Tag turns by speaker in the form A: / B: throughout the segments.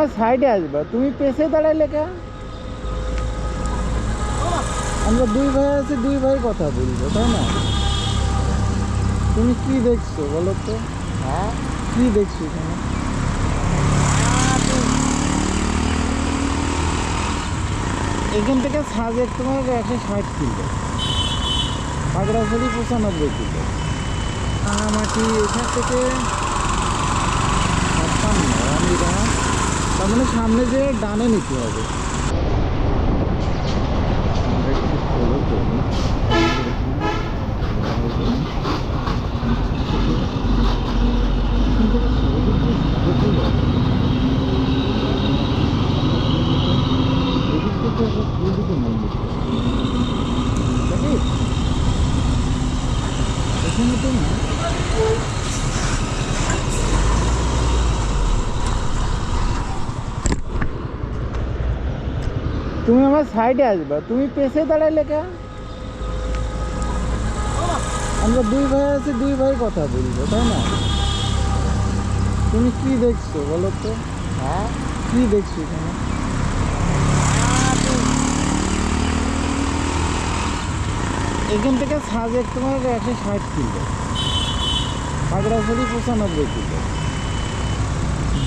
A: আমার সাইডে আসবা। তুমি পেছে দাঁড়াইলে কে আমরা দুই ভাই আছি, দুই ভাই কথা বলব, তাই না? তুমি কি দেখছ বলো তো?
B: হ্যাঁ?
A: কি দেখছ এখানে এখান থেকে সাজেক তোমার একশো ষাট কিলো। খাগড়াছড়ি পঁচানব্বই কিলো। মাটি এখান থেকে রানীরা তার মানে সামনে যে ডানে নিতে হবে। Thank একটু follow করি। এদিক থেকে আবার ওইদিকে নামবে। দেখি? এখানে তো না তুমি আমার সাইডে আসবা। তুমি পেছে দাঁড়াইলে কে? আমরা দুই ভাই আছি দুই ভাই কথা বলব তাই না? তুমি কি দেখছ বলো তো?
B: হ্যাঁ?
A: কি দেখছ এখানে? এখান থেকে সাজেক তোমার একশো ষাট কিলো। খাগড়াছড়ি পঁচানব্বই কিলো।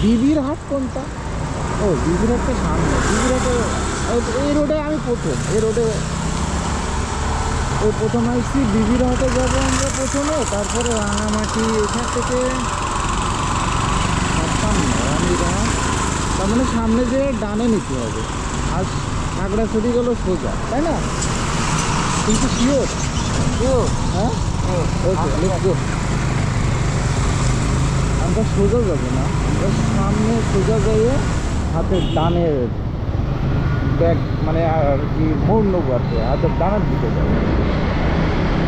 A: বিবির হাট কোনটা? ও বিবির হাটটা সামনে বিবির হাটে এই- রোডে আমি প্রথম এই রোডে ওই প্রথম আসছি বিবির হাটে যাব আমরা প্রথমে তারপরে রাঙামাটি এখান থেকে তার মানে সামনে যে ডানে নিতে হবে আর খাগড়াছড়ি গেল সোজা তাই না? কিন্তু শিওর? শিওর। হ্যাঁ? ওকে লেটস গো আমরা সোজা যাব না আমরা সামনে সোজা যাইয়ে হাতের ডানে ব্যাগ মানে আর কি মোড় নেব আর কি, হাতের ডানার দিকে যাব।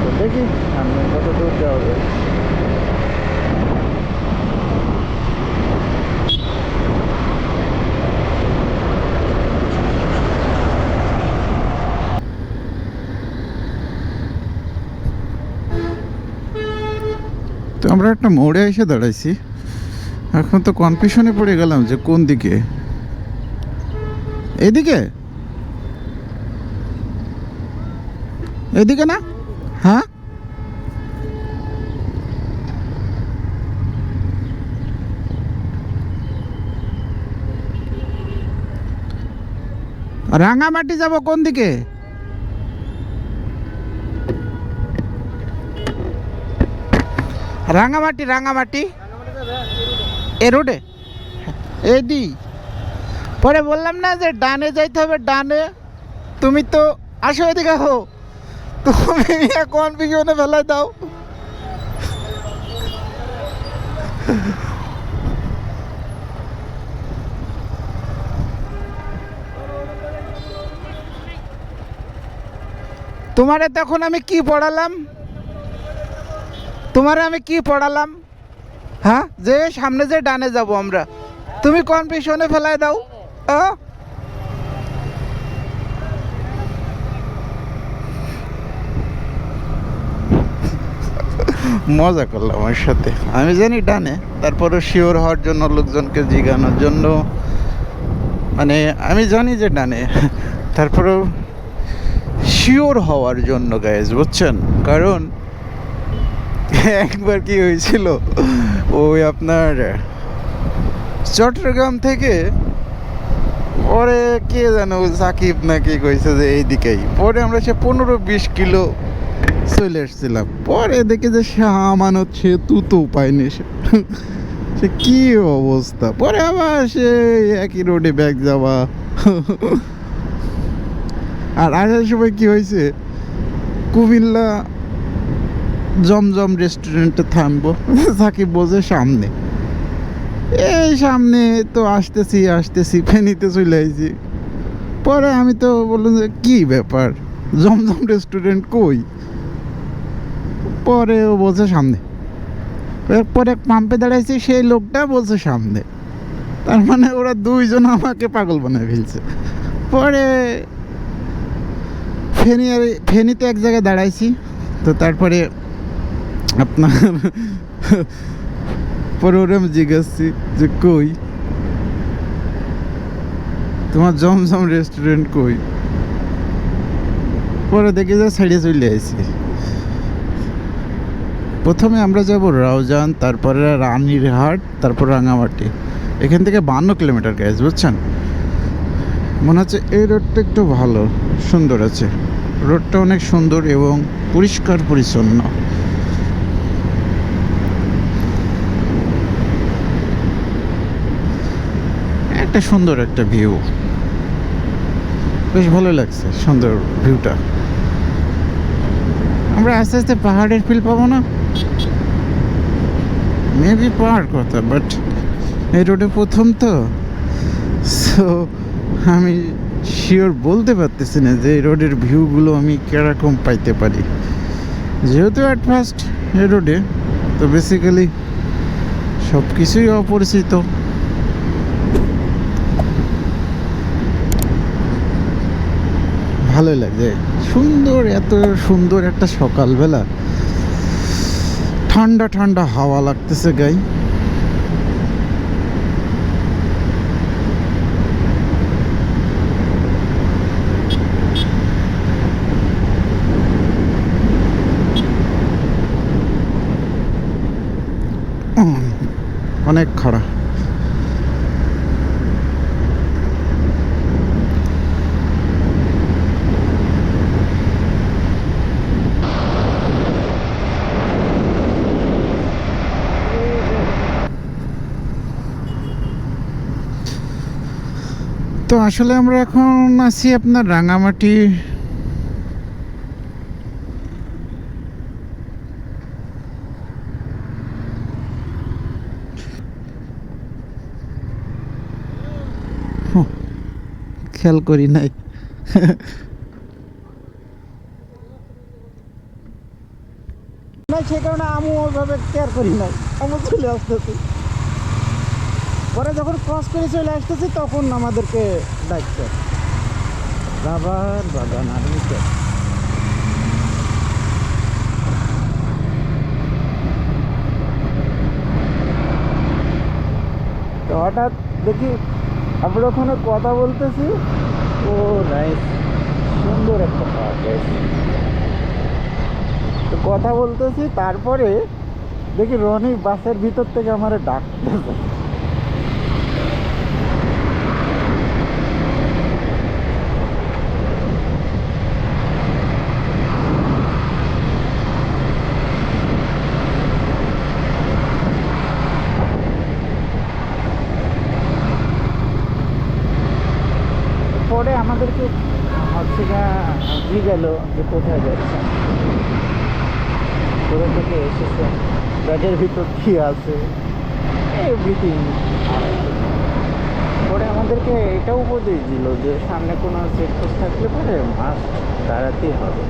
A: তো দেখি, সামনে কত দূর যাওয়া যায়। তো আমরা একটা মোড়ে এসে দাঁড়াইছি। এখন তো কনফিউশনে পড়ে গেলাম যে কোন দিকে। এদিকে? এদিকে না? হ্যাঁ? রাঙামাটি যাব কোন দিকে? রাঙামাটি রাঙামাটি। এ রোডে এই দি। পরে বললাম না যে ডানে যাইতে হবে, ডানে। তুমি তো আসো এদিকে হো তুমি দাও? তোমারে তখন আমি কি পড়ালাম? তোমারে আমি কি পড়ালাম? হ্যাঁ? যে সামনে যে ডানে যাব আমরা। তুমি কনফিউশনে ফেলাই দাও? আ? মজা করলাম আমার সাথে। আমি জানি ডানে তারপরে শিওর হওয়ার জন্য লোকজনকে জিগানোর জন্য। মানে আমি জানি যে ডানে। তারপরেও শিওর হওয়ার জন্য গাইজ বুঝছেন? কারণ একবার কি হয়েছিল, ওই আপনার চট্টগ্রাম থেকে পরে কে জানো সাকিব নাকি কইছে যে এইদিকেই। পরে আমরা সে পনেরো বিশ কিলো চলে এসেছিলাম পরে দেখে যে সামান হচ্ছে, তুতো পাইনি সে। সে কি অবস্থা? পরে আবার সে একই রোডে ব্যাগ যাওয়া। আর আসার সময় কি হয়েছে? কুমিল্লা জমজম রেস্টুরেন্টে থামবো। সাকিব বোঝে সামনে। এই সামনে তো আসতেছি আসতেছি, ফেনিতে চলে আইছি। পরে আমি তো বললাম যে, কী ব্যাপার? জমজম রেস্টুরেন্ট কই? পরে ও বলছে সামনে। পরে পাম্পে দাঁড়াইছি, সেই লোকটা বলছে সামনে। তার মানে ওরা দুইজন আমাকে পাগল বানায় ফেলছে। পরে ফেনি ফেনিতে এক জায়গায় দাঁড়াইছি, তো তারপরে আপনার পরে ওরা আমি জিজ্ঞাসছি যে কই? তোমার জমজম রেস্টুরেন্ট কই? পরে দেখি যে সাইডে চলে আসি প্রথমে আমরা যাব রাউজান, তারপরে রানীরহাট, তারপর রাঙামাটি এখান থেকে বান্ন কিলোমিটার গ্যাস বুঝছেন? মনে হচ্ছে এই রোডটা একটু ভালো, সুন্দর আছে। রোডটা অনেক সুন্দর এবং পরিষ্কার পরিচ্ছন্ন। একটা সুন্দর একটা ভিউ বেশ ভালো লাগছে সুন্দর ভিউটা আমরা আস্তে আস্তে পাহাড়ের ফিল পাবো না? মেবি পাহাড় কথা বাট এই রোডে প্রথম তো। সো আমি শিওর বলতে পারতেছি না যে এই রোডের ভিউগুলো আমি কীরকম পাইতে পারি। যেহেতু অ্যাট ফার্স্ট এই রোডে তো বেসিক্যালি সব কিছুই অপরিচিত। ভালোই লাগছে। সুন্দর, এত সুন্দর একটা সকালবেলা। ঠান্ডা ঠান্ডা হাওয়া লাগতেছে গাই। অনেক খরা তো আসলে আমরা এখন আছি আপনার রাঙামাটি। খেয়াল করি নাই। সে কারণে আমি ওইভাবে কেয়ার করি নাই। আমি চলে আসতেছি। পরে যখন ক্রস করে চলে আসতেছি, তখন আমাদেরকে ডাকছে। রাবার বাগান তো হঠাৎ দেখি আমরা ওখানে কথা বলতেছি। ও নাইস সুন্দর একটা পার্ক তো কথা বলতেছি, তারপরে দেখি রনি বাসের ভিতর থেকে আমার ডাকতেছে পরে আমাদেরকে হচ্ছে দিয়ে গেল যে কোথায় যাচ্ছে কোথা থেকে এসেছেন ব্যাগের ভিতর কি আছে। এভরিথিং পরে আমাদেরকে এটাও উপদেশ দিল যে সামনে কোনো চেকপোস্ট থাকলে পরে মাস্ক দাঁড়াতেই হবে।